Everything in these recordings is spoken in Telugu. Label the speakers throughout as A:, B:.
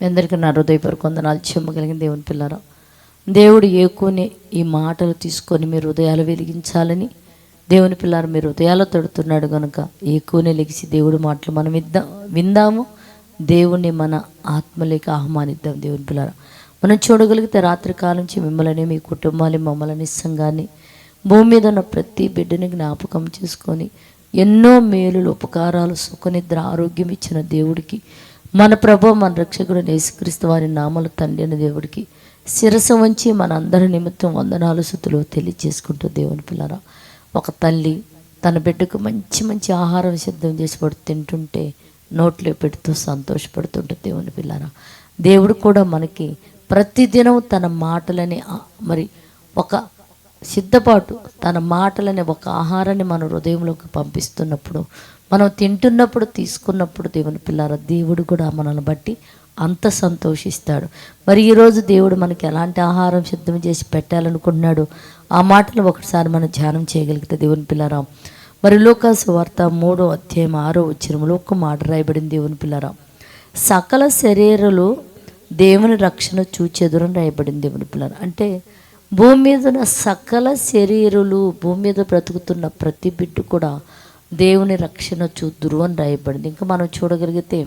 A: మీ అందరికీ నా హృదయపూర్వక వందనాలు. చెమ్మగలిగిన దేవుని పిల్లరా దేవుడు ఏకోని ఈ మాటలు తీసుకొని మీ హృదయాలు వెలిగించాలని దేవుని పిల్లలు మీ హృదయాలు తడుతున్నాడు కనుక ఏకోనే లెగిసి దేవుడి మాటలు మనం ఇద్దాం విందాము. దేవుణ్ణి మన ఆత్మలేక ఆహ్వానిద్దాం దేవుని పిల్లరా. మనం చూడగలిగితే రాత్రి కాలం నుంచి మిమ్మల్ని మీ కుటుంబాన్ని మమ్మల్ని సంఘాన్ని భూమి మీద ఉన్న ప్రతి బిడ్డని జ్ఞాపకం చేసుకొని ఎన్నో మేలులు ఉపకారాలు సుఖనిద్ర ఆరోగ్యం ఇచ్చిన దేవుడికి మన ప్రభు మన రక్షకుడు యేసుక్రీస్తు వారి నామల తండ్రి అయిన దేవుడికి శిరసం వంచి మన అందరి నిమిత్తం వందనాలు సుతులు తెలియజేసుకుంటూ దేవుని పిల్లరా ఒక తల్లి తన బిడ్డకు మంచి మంచి ఆహారం సిద్ధం చేసి పడు తింటుంటే నోట్లో పెడుతూ సంతోషపడుతుంటే దేవుని పిల్లరా దేవుడు కూడా మనకి ప్రతిదినం తన మాటలని మరి ఒక సిద్ధపాటు తన మాటలనే ఒక ఆహారాన్ని మన హృదయంలోకి పంపిస్తున్నప్పుడు మనం తింటున్నప్పుడు తీసుకున్నప్పుడు దేవుని పిల్లార దేవుడు కూడా మనల్ని బట్టి అంత సంతోషిస్తాడు. మరి ఈరోజు దేవుడు మనకి ఎలాంటి ఆహారం సిద్ధం చేసి పెట్టాలనుకుంటున్నాడు? ఆ మాటలు ఒకసారి మనం ధ్యానం చేయగలిగితే దేవుని పిల్లారా. మరి లోకాసు వార్త మూడో అధ్యాయం ఆరో వచ్చినములో ఒక మాట రాయబడింది దేవుని పిల్లారా. సకల శరీరాలు దేవుని రక్షణ చూచెదురని రాయబడింది దేవుని పిల్లలు అంటే భూమి మీద ఉన్న సకల శరీరులు భూమి మీద బ్రతుకుతున్న ప్రతి బిడ్డ కూడా దేవుని రక్షణ చూద్దురు అని రాయబడింది. ఇంకా మనం చూడగలిగితే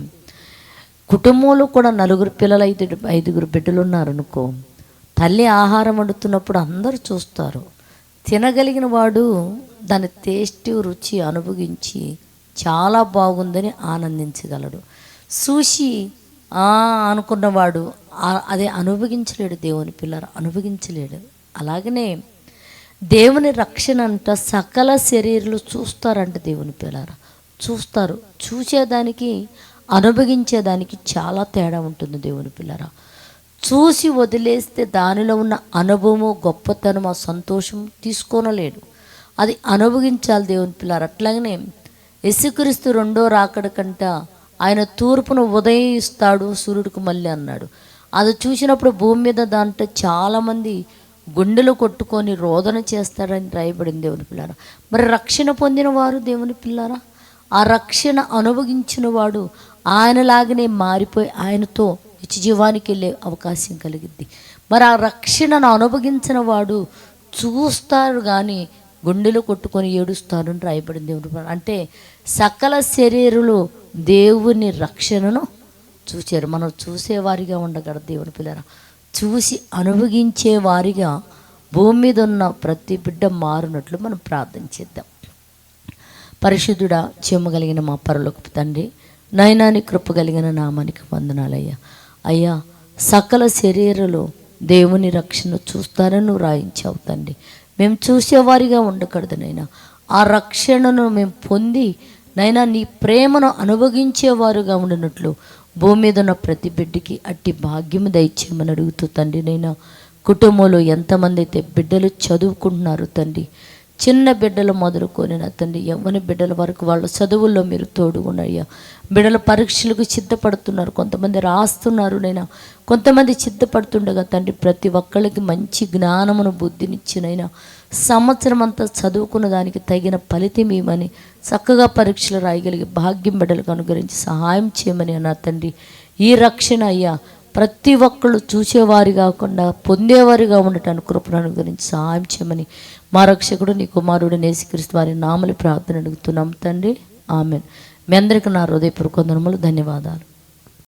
A: కుటుంబంలో కూడా నలుగురు పిల్లలు ఐదు ఐదుగురు బిడ్డలు ఉన్నారనుకో తల్లి ఆహారం వండుతున్నప్పుడు అందరూ చూస్తారు. తినగలిగిన వాడు దాని టేస్ట్ రుచి అనుభవించి చాలా బాగుందని ఆనందించగలడు. చూసి అనుకున్నవాడు అదే అనుభవించలేడు దేవుని పిల్లలు అనుభవించలేడు. అలాగనే దేవుని రక్షణ అంట సకల శరీరులు చూస్తారంట దేవుని పిల్లరా. చూస్తారు. చూసేదానికి అనుభవించేదానికి చాలా తేడా ఉంటుంది దేవుని పిల్లరా. చూసి వదిలేస్తే దానిలో ఉన్న అనుభవము గొప్పతనం ఆ సంతోషం తీసుకోనలేడు. అది అనుభవించాలి దేవుని పిల్లలు అట్లాగనే యశుక్రీస్తు రెండో రాకడ కంట ఆయన తూర్పును ఉదయిస్తాడు సూర్యుడికి మళ్ళీ అన్నాడు. అది చూసినప్పుడు భూమి మీద దాంట్లో చాలామంది గుండెలు కొట్టుకొని రోదన చేస్తాడని రాయబడింది దేవుని పిల్లారా. మరి రక్షణ పొందిన వారు దేవుని పిల్లారా? ఆ రక్షణ అనుభవించిన వాడు ఆయనలాగానే మారిపోయి ఆయనతో నిత్యజీవానికి వెళ్ళే అవకాశం కలిగిద్ది మరి ఆ రక్షణను అనుభవించిన వాడు చూస్తారు కానీ గుండెలు కొట్టుకొని ఏడుస్తారు అని రాయబడింది దేవుని అంటే సకల శరీరులు దేవుని రక్షణను చూచారు. మనం చూసేవారిగా ఉండగలరు దేవుని పిల్లరా. చూసి అనుభవించే వారిగా భూమి మీద ఉన్న ప్రతి బిడ్డ మారినట్లు మనం ప్రార్థన చేద్దాం. పరిశుద్ధుడా చెమ్మగలిగిన మా పరలోకపు తండ్రి నయనాని కృప కలిగిన నామానికి వందనాలయ్యా. అయ్యా సకల శరీరలో దేవుని రక్షణ చూస్తారని నువ్వు రాయించావు తండ్రి. మేము చూసేవారిగా ఉండకూడదు నైనా. ఆ రక్షణను మేము పొంది నైనా నీ ప్రేమను అనుభవించేవారుగా ఉండినట్లు భూమి మీద ఉన్న ప్రతి బిడ్డకి అట్టి భాగ్యము దయచేయమని అడుగుతూ తండ్రి నైనా కుటుంబంలో ఎంతమంది అయితే బిడ్డలు చదువుకుంటున్నారు తండ్రి చిన్న బిడ్డలు మొదలుకొని నా తండ్రి ఎవరి బిడ్డల వరకు వాళ్ళ చదువుల్లో మీరు తోడుగున్నాయ్యా బిడ్డల పరీక్షలకు సిద్ధపడుతున్నారు కొంతమంది రాస్తున్నారు నైనా. కొంతమంది సిద్ధపడుతుండగా తండ్రి ప్రతి ఒక్కళ్ళకి మంచి జ్ఞానమును బుద్ధినిచ్చినైనా సంవత్సరం అంతా చదువుకున్న దానికి తగిన ఫలితం ఇవ్వమని చక్కగా పరీక్షలు రాయగలిగి భాగ్యం బిడ్డలకు అనుగ్రహించి సహాయం చేయమని అన్న తండ్రి. ఈ రక్షణ అయ్యా ప్రతి ఒక్కళ్ళు చూసేవారి కాకుండా పొందేవారిగా ఉండటానికి కృపను అనుగ్రహించి సహాయం చేయమని మా రక్షకుడు నీ కుమారుడు నేసిక్రీస్తు వారి నామలి ప్రార్థన అడుగుతున్నాం తండ్రి. ఆమెన్. మీ అందరికీ నా హృదయపూర్వక వందనములు ధన్యవాదాలు.